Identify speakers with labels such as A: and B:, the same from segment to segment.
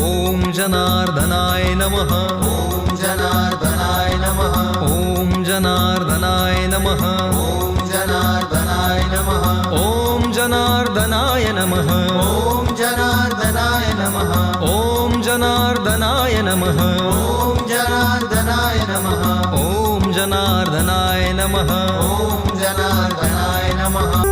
A: ॐ जनार्दनाय नमः
B: ॐ जनार्दनाय नमः
A: ॐ जनार्दनाय नमः
B: ॐ जनार्दनाय नमः
A: ॐ जनार्दनाय नमः
B: ॐ जनार्दनाय नमः
A: ॐ जनार्दनाय नमः
B: ॐ जनार्दनाय नमः
A: ॐ जनार्दनाय नमः
B: ॐ जनार्दनाय नमः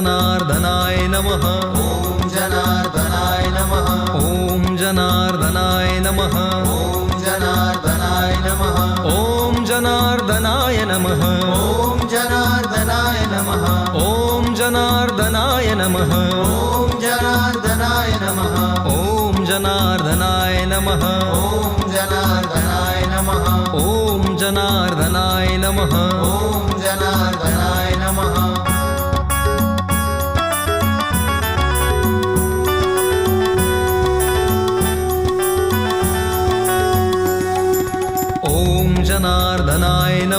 A: जनार्दनाय नमः
B: ॐ जनार्दनाय नमः
A: ॐ जनार्दनाय नमः
B: ॐ जनार्दनाय नमः
A: ॐ जनार्दनाय नमः
B: ॐ जनार्दनाय नमः
A: ॐ जनार्दनाय नमः ॐ जनार्दनाय नमः
B: ॐ जनार्दनाय नमः
A: ॐ जनार्दनाय नमः
B: ॐ जनार्दनाय नमः
A: ॐ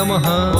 B: नमः।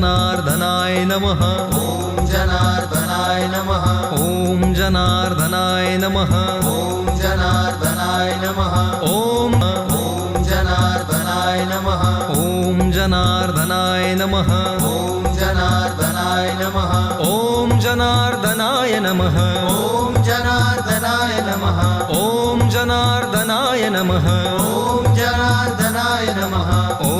A: जनार्दनाय नमः
B: ॐ जनार्दनाय नमः
A: ॐ जनार्दनाय नमः
B: ॐ जनार्दनाय नमः
A: ॐ
B: ॐ जनार्दनाय नमः
A: ॐ जनार्दनाय नमः
B: ॐ जनार्दनाय नमः
A: ॐ जनार्दनाय नमः
B: ॐ जनार्दनाय नमः
A: ॐ जनार्दनाय नमः
B: ॐ जनार्दनाय नमः
A: ॐ